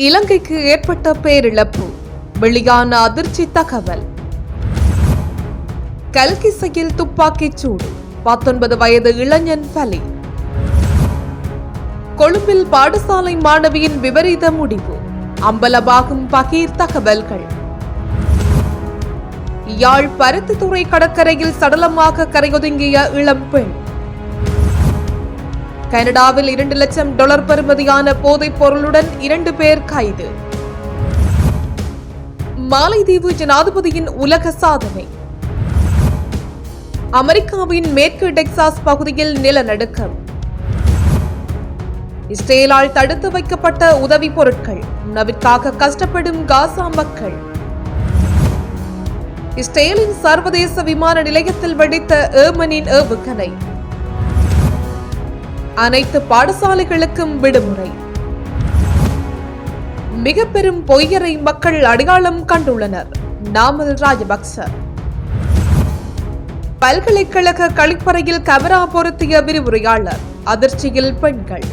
இலங்கைக்கு ஏற்பட்ட பேரிழப்பு. வெளியான அதிர்ச்சி தகவல். கல்கிசையில் துப்பாக்கிச் சூடு. பத்தொன்பது வயது இளைஞன் பலி. கொழும்பில் பாடசாலை மாணவியின் விபரீத முடிவு. அம்பலமாகும் பகீர் தகவல்கள். யாழ் பருத்தித்துறை கடற்கரையில் சடலமாக கரையொதுங்கிய இளம் பெண். கனடாவில் இரண்டு லட்சம் டாலர் பெறுமதியான போதைப் பொருளுடன் இரண்டு பேர் கைது. மாலைதீவு ஜனாதிபதியின் உலக சாதனை. அமெரிக்காவின் மேற்கு டெக்சாஸ் பகுதியில் நிலநடுக்கம். இஸ்ரேலால் தடுத்து வைக்கப்பட்ட உதவி பொருட்கள். உணவிற்காக கஷ்டப்படும் காசா மக்கள். இஸ்ரேலின் சர்வதேச விமான நிலையத்தில் வெடித்த ஏமனின் ஏவுகணை. அனைத்து பாடசாலைகளுக்கும் விடுமுறை. மிக பெரும் பொய்யரை மக்கள் அடையாளம் கண்டுள்ளனர். நாமல் ராஜபக்ச. பல்கலைக்கழக கழிப்பறையில் கமரா பொருத்திய விரிவுரையாளர் அதிர்ச்சியில் பெண்கள்.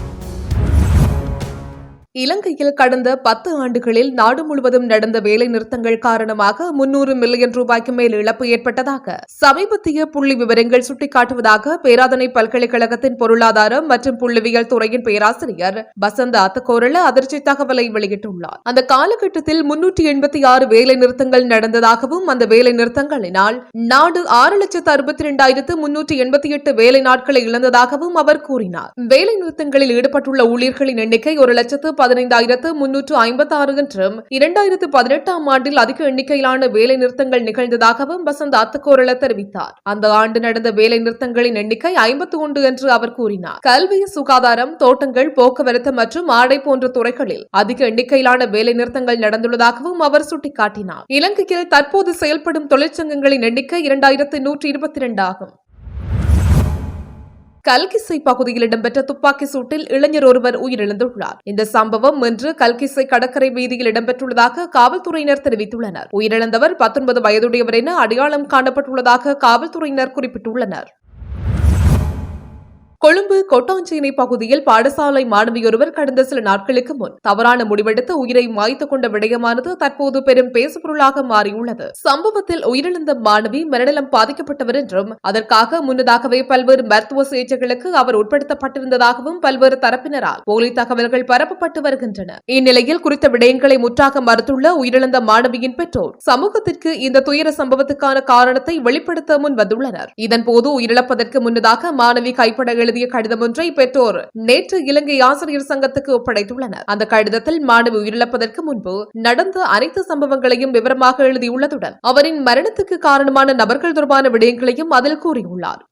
இலங்கையில் கடந்த பத்து ஆண்டுகளில் நாடு முழுவதும் நடந்த வேலை நிறுத்தங்கள் காரணமாக முன்னூறு மில்லியன் ரூபாய்க்கு மேல் இழப்பு ஏற்பட்டதாக சமீபத்திய புள்ளி விவரங்கள் சுட்டிக்காட்டுவதாக பேராதனை பல்கலைக்கழகத்தின் பொருளாதாரம் மற்றும் புள்ளிவியல் துறையின் பேராசிரியர் பசந்த அத்தகோரல அதிர்ச்சி தகவலை வெளியிட்டுள்ளார். அந்த காலகட்டத்தில் முன்னூற்றி எண்பத்தி ஆறு வேலை நிறுத்தங்கள் நடந்ததாகவும் அந்த வேலை நிறுத்தங்களினால் நாடு ஆறு லட்சத்து அறுபத்தி இரண்டாயிரத்து முன்னூற்றி எண்பத்தி எட்டு வேலை நாட்களை இழந்ததாகவும் அவர் கூறினார். வேலை நிறுத்தங்களில் ஈடுபட்டுள்ள ஊழியர்களின் எண்ணிக்கை ஒரு லட்சத்து பதினைந்தாயிரத்து முன்னூற்று ஐம்பத்தி ஆறு என்றும் இரண்டாயிரத்து பதினெட்டாம் ஆண்டில் அதிக எண்ணிக்கையிலான வேலை நிறுத்தங்கள் நிகழ்ந்ததாகவும் வசந்த் அத்துக்கோரள தெரிவித்தார். அந்த ஆண்டு நடந்த வேலை நிறுத்தங்களின் எண்ணிக்கை ஐம்பத்தி ஒன்று என்று அவர் கூறினார். கல்வி சுகாதாரம் தோட்டங்கள் போக்குவரத்து மற்றும் ஆடை போன்ற துறைகளில் அதிக எண்ணிக்கையிலான வேலை நிறுத்தங்கள் நடந்துள்ளதாகவும் அவர் சுட்டிக்காட்டினார். இலங்கையில் தற்போது செயல்படும் தொழிற்சங்கங்களின் எண்ணிக்கை இரண்டாயிரத்து நூற்றி இருபத்தி இரண்டு ஆகும் கல்கிசை பகுதியில் இடம்பெற்ற துப்பாக்கி சூட்டில் இளைஞர் ஒருவர் உயிரிழந்துள்ளார். இந்த சம்பவம் இன்று கல்கிசை கடற்கரை வீதியில் இடம்பெற்றுள்ளதாக காவல்துறையினர் தெரிவித்துள்ளனர். உயிரிழந்தவர் பத்தொன்பது வயதுடையவர் என அடையாளம் காணப்பட்டுள்ளதாக காவல்துறையினர் குறிப்பிட்டுள்ளனர். கொழும்பு கொட்டாஞ்சேனை பகுதியில் பாடசாலை மாணவியொருவர் கடந்த சில நாட்களுக்கு முன் தவறான முடிவெடுத்து உயிரை மாய்த்துக் கொண்ட விடயமானது தற்போது பெரும் பேசுபொருளாக மாறியுள்ளது. சம்பவத்தில் உயிரிழந்த மாணவி மனநலம் பாதிக்கப்பட்டவர் என்றும் அதற்காக முன்னதாகவே பல்வேறு மருத்துவ சிகிச்சைகளுக்கு அவர் உட்படுத்தப்பட்டிருந்ததாகவும் பல்வேறு தரப்பினரால் போலி தகவல்கள் பரப்பப்பட்டு வருகின்றன. இந்நிலையில் குறித்த விடயங்களை முற்றாக மறுத்துள்ள உயிரிழந்த மாணவியின் பெற்றோர் சமூகத்திற்கு இந்த துயர சம்பவத்துக்கான காரணத்தை வெளிப்படுத்த முன் வந்துள்ளனர். இதன்போது உயிரிழப்பதற்கு முன்னதாக மாணவி கைப்பட எழுதிய கடிதம் ஒன்றை பெற்றோர் நேற்று இலங்கை ஆசிரியர் சங்கத்துக்கு ஒப்படைத்துள்ளனர். அந்த கடிதத்தில் மாணவி உயிரிழப்பதற்கு முன்பு நடந்த அனைத்து சம்பவங்களையும் விவரமாக எழுதியுள்ளதுடன் அவரின் மரணத்துக்கு காரணமான நபர்கள் தொடர்பான விடயங்களையும் அதில் கூறியுள்ளார்.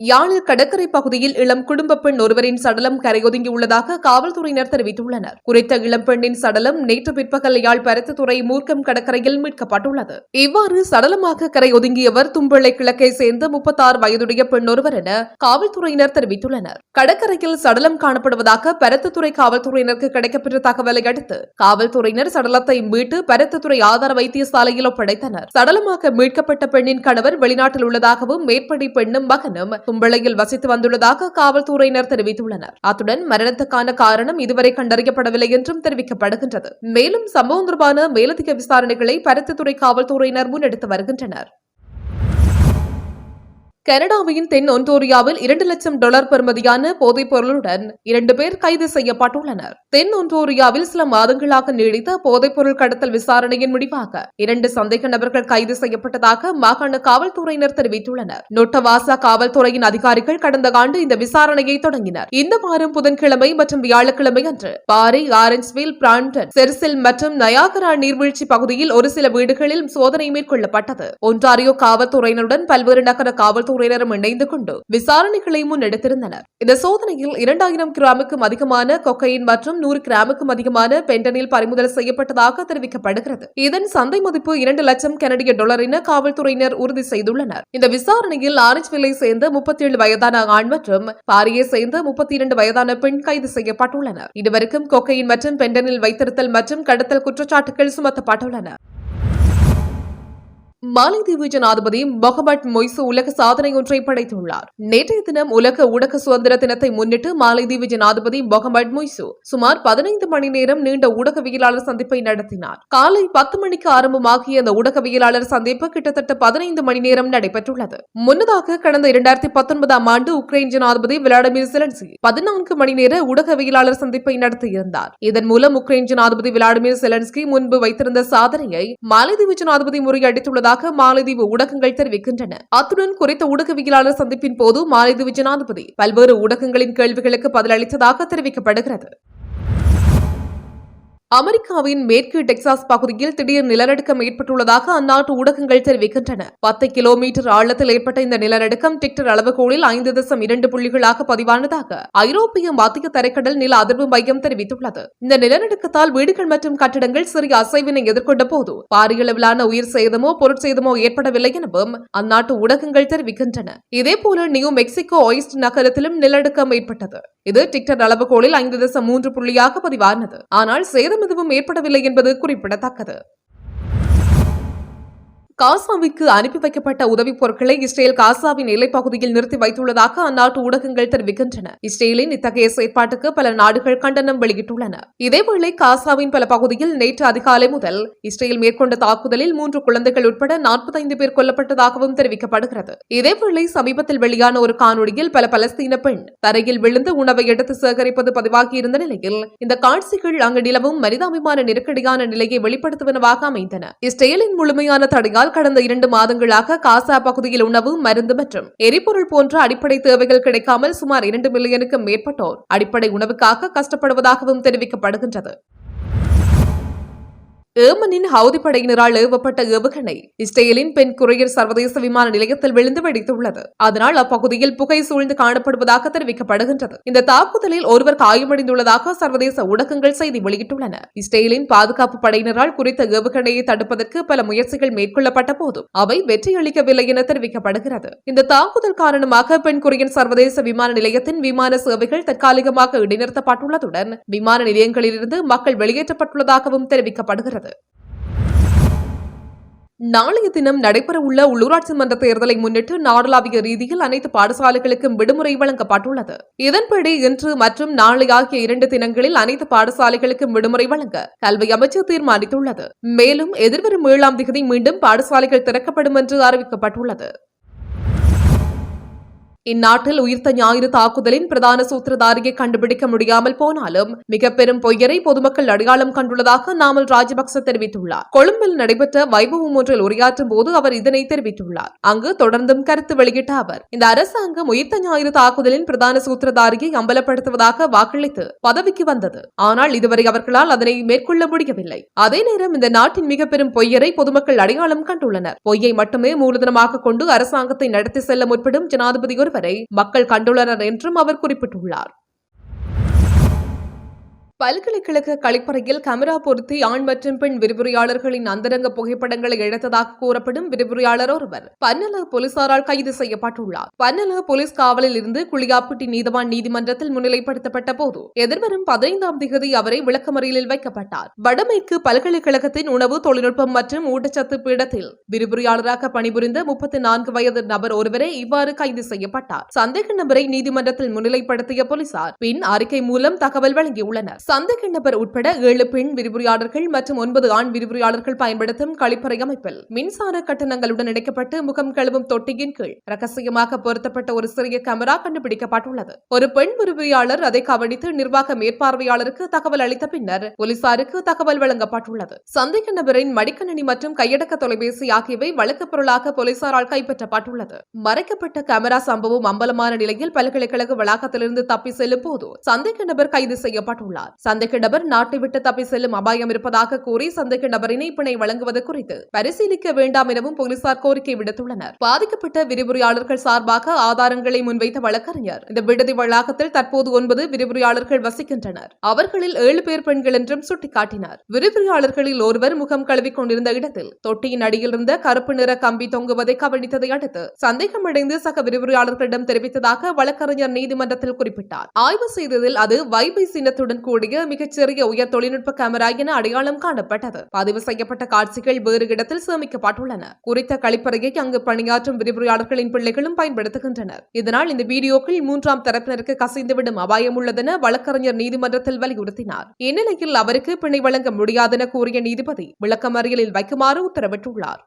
யாழ் கடற்கரை பகுதியில் இளம் குடும்ப பெண் ஒருவரின் சடலம் கரையொதுங்கியுள்ளதாக காவல்துறையினர் தெரிவித்துள்ளனர். குறித்த இளம் பெண்ணின் சடலம் நேற்று பிற்பகல் யாழ் பருத்தத்துறை மூர்க்கம் கடற்கரையில் மீட்கப்பட்டுள்ளது. இவ்வாறு சடலமாக கரையொதுங்கியவர் தும்பிள்ளை கிழக்கை சேர்ந்த முப்பத்தாறு வயதுடைய பெண் ஒருவர் என காவல்துறையினர் தெரிவித்துள்ளனர். கடற்கரையில் சடலம் காணப்படுவதாக பருத்தத்துறை காவல்துறையினருக்கு கிடைக்கப்பெற்ற தகவலை அடுத்து காவல்துறையினர் சடலத்தை மீட்டு பருத்தத்துறை ஆதார வைத்தியசாலையில் ஒப்படைத்தனர். சடலமாக மீட்கப்பட்ட பெண்ணின் கணவர் வெளிநாட்டில் உள்ளதாகவும் மேற்படி பெண்ணும் மகனும் தும்பளையில் வசித்து வந்துள்ளதாக காவல்துறையினர் தெரிவித்துள்ளனர். அத்துடன் மரணத்துக்கான காரணம் இதுவரை கண்டறியப்படவில்லை என்றும் தெரிவிக்கப்படுகின்றது. மேலும் சம்பவம் தொடர்பான மேலதிக விசாரணைகளை பருத்தித்துறை காவல்துறையினர் முன்னெடுத்து வருகின்றனர். கனடாவின் தென் ஒன்டோரியாவில் இரண்டு லட்சம் டாலர் பெறுமதியான போதைப் பொருளுடன் இரண்டு பேர் கைது செய்யப்பட்டுள்ளனர். தென் ஒன்டோரியாவில் சில மாதங்களாக நீடித்த போதைப் பொருள் கடத்தல் விசாரணையின் முடிவாக இரண்டு சந்தேக நபர்கள் கைது செய்யப்பட்டதாக மாகாண காவல்துறையினர் தெரிவித்துள்ளனர். நொட்டவாசா காவல்துறையின் அதிகாரிகள் கடந்த ஆண்டு இந்த விசாரணையை தொடங்கினர். இந்த வாரம் புதன்கிழமை மற்றும் வியாழக்கிழமை அன்று பாரி ஆரஞ்ச்வில் பிராண்டன் செர்சில் மற்றும் நயாகரா நீர்வீழ்ச்சி பகுதியில் ஒரு சில வீடுகளில் சோதனை மேற்கொள்ளப்பட்டது. ஒன்டாரியோ காவல்துறையினருடன் பல்வேறு நகர காவல்துறை காவல்துறையினரும் இணைந்து கொண்டு விசாரணைகளை முன்னெடுத்திருந்தனர். இந்த சோதனையில் இரண்டாயிரம் கிராமுக்கும் அதிகமான கொக்கையின் மற்றும் நூறு கிராமுக்கும் அதிகமான பென்டனில் பறிமுதல் செய்யப்பட்டதாக தெரிவிக்கப்படுகிறது. இதன் சந்தை மதிப்பு இரண்டு லட்சம் கனடிய டாலர் என காவல்துறையினர் உறுதி செய்துள்ளனர். இந்த விசாரணையில் ஆரஞ்ச்வில்லை சேர்ந்த முப்பத்தி ஏழு வயதான ஆண் மற்றும் பாரியை சேர்ந்த முப்பத்தி இரண்டு வயதான பெண் கைது செய்யப்பட்டுள்ளனர். இதுவரைக்கும் கொக்கையின் மற்றும் பென்டனில் வைத்திருத்தல் மற்றும் கடத்தல் குற்றச்சாட்டுகள் சுமத்தப்பட்டுள்ளன. மாலைதீவு ஜனாதிபதி மொஹமட் மொய்சு உலக சாதனை ஒன்றை படைத்துள்ளார். நேற்றைய தினம் உலக ஊடக சுதந்திர தினத்தை முன்னிட்டு மாலைதீவு ஜனாதிபதி மொஹமட் மொய்சு சுமார் பதினைந்து மணி நேரம் நீண்ட ஊடகவியலாளர் சந்திப்பை நடத்தினார். காலை பத்து மணிக்கு ஆரம்பமாகிய அந்த ஊடகவியலாளர் சந்திப்பு கிட்டத்தட்ட பதினைந்து மணி நேரம் நடைபெற்றுள்ளது. முன்னதாக கடந்த இரண்டாயிரத்தி பத்தொன்பதாம் ஆண்டு உக்ரைன் ஜனாதிபதி விளாடிமிர் செலன்சி பதினான்கு மணி நேர ஊடகவியலாளர் சந்திப்பை நடத்தியிருந்தார். இதன் மூலம் உக்ரைன் ஜனாதிபதி விளாடிமிர் செலன்ஸ்கி முன்பு வைத்திருந்த சாதனையை மாலைதீவு ஜனாதிபதி முறியடித்துள்ளதாக மாலைதீவு ஊடகங்கள் தெரிவிக்கின்றன. அத்துடன் குறித்த ஊடகவியலாளர் சந்திப்பின் போது மாலைதீவு ஜனாதிபதி பல்வேறு ஊடகங்களின் கேள்விகளுக்கு பதிலளித்ததாக தெரிவிக்கப்படுகிறது. அமெரிக்காவின் மேற்கு டெக்சாஸ் பகுதியில் திடீர் நிலநடுக்கம் ஏற்பட்டுள்ளதாக அந்நாட்டு ஊடகங்கள் தெரிவிக்கின்றன. பத்து கிலோமீட்டர் ஆழத்தில் ஏற்பட்ட இந்த நிலநடுக்கம் டிக்டர் அளவுகோலில் ஐந்து தசம் இரண்டு புள்ளிகளாக பதிவானதாக ஐரோப்பிய மத்திய தரைக்கடல் நில அதிர்வு மையம் தெரிவித்துள்ளது. இந்த நிலநடுக்கத்தால் வீடுகள் மற்றும் கட்டிடங்கள் சிறிய அசைவினை எதிர்கொண்ட போது பாரியளவிலான உயிர் சேதமோ பொருட்சேதமோ ஏற்படவில்லை எனவும் அந்நாட்டு ஊடகங்கள் தெரிவிக்கின்றன. இதேபோல நியூ மெக்சிகோ ஒயிஸ்ட் நகரத்திலும் நிலநடுக்கம் ஏற்பட்டது. இது டிக்டர் அளவுகோலில் ஐந்து தசம் மூன்று புள்ளியாக பதிவானது. ஆனால் சேதம் எதுவும் ஏற்படவில்லை என்பது குறிப்பிடத்தக்கது. காசாவிற்கு அனுப்பி வைக்கப்பட்ட உதவிப் பொருட்களை இஸ்ரேல் காசாவின் எல்லைப் பகுதியில் நிறுத்தி வைத்துள்ளதாக அந்நாட்டு ஊடகங்கள் தெரிவிக்கின்றன. இஸ்ரேலின் இத்தகைய செயற்பாட்டுக்கு பல நாடுகள் கண்டனம் வெளியிட்டுள்ளன. இதேவேளை காசாவின் பல பகுதியில் நேற்று அதிகாலை முதல் இஸ்ரேல் மேற்கொண்ட தாக்குதலில் மூன்று குழந்தைகள் உட்பட நாற்பத்தைந்து பேர் கொல்லப்பட்டதாகவும் தெரிவிக்கப்படுகிறது. இதேவேளை சமீபத்தில் வெளியான ஒரு காணொளியில் பல பலஸ்தீன பெண் தரையில் விழுந்து உணவை எடுத்து சேகரிப்பது பதிவாகியிருந்த நிலையில் இந்த காட்சிகள் அங்கு நிலவும் மனிதாபிமான நெருக்கடியான நிலையை வெளிப்படுத்துவனவாக அமைந்தன. இஸ்ரேலின் முழுமையான தடையால் கடந்த இரண்டு மாதங்களாக காசா பகுதியில் உணவு மருந்து மற்றும் எரிபொருள் போன்ற அடிப்படை தேவைகள் கிடைக்காமல் சுமார் இரண்டு மில்லியனுக்கும் மேற்பட்டோர் அடிப்படை உணவுக்காக கஷ்டப்படுவதாகவும் தெரிவிக்கப்படுகின்றது. ஏமனின் ஹவுதி படையினரால் ஏவப்பட்ட ஏவுகணை இஸ்ரேலின் பெண் குறையர் சர்வதேச விமான நிலையத்தில் விழுந்து வெடித்துள்ளது. அதனால் அப்பகுதியில் புகை சூழ்ந்து காணப்படுவதாக தெரிவிக்கப்படுகின்றது. இந்த தாக்குதலில் ஒருவர் காயமடைந்துள்ளதாக சர்வதேச ஊடகங்கள் செய்தி வெளியிட்டுள்ளன. இஸ்ரேலின் பாதுகாப்பு படையினரால் குறித்த ஏவுகணையை தடுப்பதற்கு பல முயற்சிகள் மேற்கொள்ளப்பட்ட போதும் அவை வெற்றியளிக்கவில்லை என தெரிவிக்கப்படுகிறது. இந்த தாக்குதல் காரணமாக பெண் குறையன் சர்வதேச விமான நிலையத்தின் விமான சேவைகள் தற்காலிகமாக இடைநிறுத்தப்பட்டுள்ளதுடன் விமான நிலையங்களிலிருந்து மக்கள் வெளியேற்றப்பட்டுள்ளதாகவும் தெரிவிக்கப்படுகிறது. நாளைய தினம் நடைபெறவுள்ள உள்ளூராட்சி மன்ற தேர்தலை முன்னிட்டு நாடளாவிய ரீதியில் அனைத்து பாடசாலைகளுக்கும் விடுமுறை வழங்கப்பட்டுள்ளது. இதன்படி இன்று மற்றும் நாளை ஆகிய இரண்டு தினங்களில் அனைத்து பாடசாலைகளுக்கும் விடுமுறை வழங்க கல்வி அமைச்சர் தீர்மானித்துள்ளது. மேலும் எதிர்வரும் ஏழாம் தேதி மீண்டும் பாடசாலைகள் திறக்கப்படும் என்று அறிவிக்கப்பட்டுள்ளது. இந்நாட்டில் உயிர்த்த ஞாயிறு தாக்குதலின் பிரதான சூத்திரதாரியை கண்டுபிடிக்க முடியாமல் போனாலும் மிக பெரும் பொய்யரை பொதுமக்கள் அடையாளம் கண்டுள்ளதாக நாமல் ராஜபக்ச தெரிவித்துள்ளார். கொழும்பில் நடைபெற்ற வைபவம் ஒன்றில் உரையாற்றும் போது அவர் இதனை தெரிவித்துள்ளார். அங்கு தொடர்ந்தும் கருத்து வெளியிட்ட அவர் இந்த அரசாங்கம் உயிர்த்த ஞாயிறு தாக்குதலின் பிரதான சூத்திரதாரியை அம்பலப்படுத்துவதாக வாக்களித்து பதவிக்கு வந்தது. ஆனால் இதுவரை அவர்களால் அதனை மேற்கொள்ள முடியவில்லை. அதே நேரம் இந்த நாட்டின் மிக பெரும் பொய்யரை பொதுமக்கள் அடையாளம் கண்டுள்ளனர். பொய்யை மட்டுமே மூலதனமாக கொண்டு அரசாங்கத்தை நடத்தி செல்ல முற்படும் ஜனாதிபதி ஒருவர் மக்கள் கண்டுள்ளனர் என்றும் அவர் குறிப்பிட்டுள்ளார். பல்கலைக்கழக கழிப்பறையில் கேமரா பொருத்தி ஆண் மற்றும் பெண் விரிவுரையாளர்களின் அந்தரங்க புகைப்படங்களை எடுத்ததாக கூறப்படும் விரிவுரையாளர் ஒருவர் பன்னல போலீசாரால் கைது செய்யப்பட்டுள்ளார். பன்னல போலீஸ் காவலில் இருந்து குளியாப்பட்டி நீதவான் நீதிமன்றத்தில் முன்னிலைப்படுத்தப்பட்ட போது எதிர்வரும் பதினைந்தாம் தேதி அவரை விளக்கமறியலில் வைக்கப்பட்டார். வடமேற்கு பல்கலைக்கழகத்தின் உணவு தொழில்நுட்பம் மற்றும் ஊட்டச்சத்து பீடத்தில் விரிவுரையாளராக பணிபுரிந்த முப்பத்தி நான்கு வயது நபர் ஒருவரே இவ்வாறு கைது செய்யப்பட்டார். சந்தேக நபரை நீதிமன்றத்தில் முன்னிலைப்படுத்திய போலீசார் பின் அறிக்கை மூலம் தகவல் வழங்கியுள்ளனர். சந்தேக நபர் உட்பட ஏழு பெண் விரிவுரையாளர்கள் மற்றும் ஒன்பது ஆண் விரிவுரையாளர்கள் பயன்படுத்தும் கழிப்பறை அமைப்பில் மின்சார கட்டணங்களுடன் இணைக்கப்பட்டு முகம் கழுவும் தொட்டியின் கீழ் ரகசியமாக பொருத்தப்பட்ட ஒரு சிறிய கேமரா கண்டுபிடிக்கப்பட்டுள்ளது. ஒரு பெண் விரிவுரையாளர் அதை கவனித்து நிர்வாக மேற்பார்வையாளருக்கு தகவல் அளித்த பின்னர் போலீசாருக்கு தகவல் வழங்கப்பட்டுள்ளது. சந்தேக நபரின் மடிக்கணினி மற்றும் கையடக்க தொலைபேசி ஆகியவை வழக்கு பொருளாக போலீசாரால் கைப்பற்றப்பட்டுள்ளது. மறைக்கப்பட்ட கேமரா சம்பவம் அம்பலமான நிலையில் பல்கலைக்கழக வளாகத்திலிருந்து தப்பி செல்லும் போது சந்தேக நபர் கைது செய்யப்பட்டுள்ளார். சந்தேக நபர் நாட்டை விட்டு தப்பி செல்லும் அபாயம் இருப்பதாக கூறி சந்தேக நபரினை பிணை வழங்குவது குறித்து பரிசீலிக்க வேண்டாம் எனவும் போலீசார் கோரிக்கை விடுத்துள்ளனர். பாதிக்கப்பட்ட விரிவுரையாளர்கள் சார்பாக ஆதாரங்களை முன்வைத்த வழக்கறிஞர் இந்த விடுதி வளாகத்தில் தற்போது ஒன்பது விரிவுரையாளர்கள் வசிக்கின்றனர். அவர்களில் ஏழு பேர் பெண்கள் என்றும் சுட்டிக்காட்டினார். விரிவுரையாளர்களில் ஒருவர் முகம் கழுவிக் கொண்டிருந்த இடத்தில் தொட்டியின் அடியில் இருந்த கருப்பு நிற கம்பி தொங்குவதை கவனித்ததை அடுத்து சந்தேகமடைந்து சக விரிவுரையாளர்களிடம் தெரிவித்ததாக வழக்கறிஞர் நீதிமன்றத்தில் குறிப்பிட்டார். ஆய்வு செய்ததில் அது வைபை சின்னத்துடன் கூடிய பொருத்தக்கூடிய மிகச்சிறிய உயர் தொழில்நுட்ப கேமரா என அடையாளம் காணப்பட்டது. பதிவு செய்யப்பட்ட காட்சிகள் வேறு இடத்தில் சேமிக்கப்பட்டுள்ளன. குறித்த கழிப்பறையை அங்கு பணியாற்றும் விரிவுரையாளர்களின் பிள்ளைகளும் பயன்படுத்துகின்றனர். இதனால் இந்த வீடியோக்கள் மூன்றாம் தரப்பினருக்கு கசிந்துவிடும் அபாயம் உள்ளதென வழக்கறிஞர் நீதிமன்றத்தில் வலியுறுத்தினார். இந்நிலையில் அவருக்கு பிணை வழங்க முடியாதென கூறிய நீதிபதி விளக்கமறியலில் வைக்குமாறு உத்தரவிட்டுள்ளார்.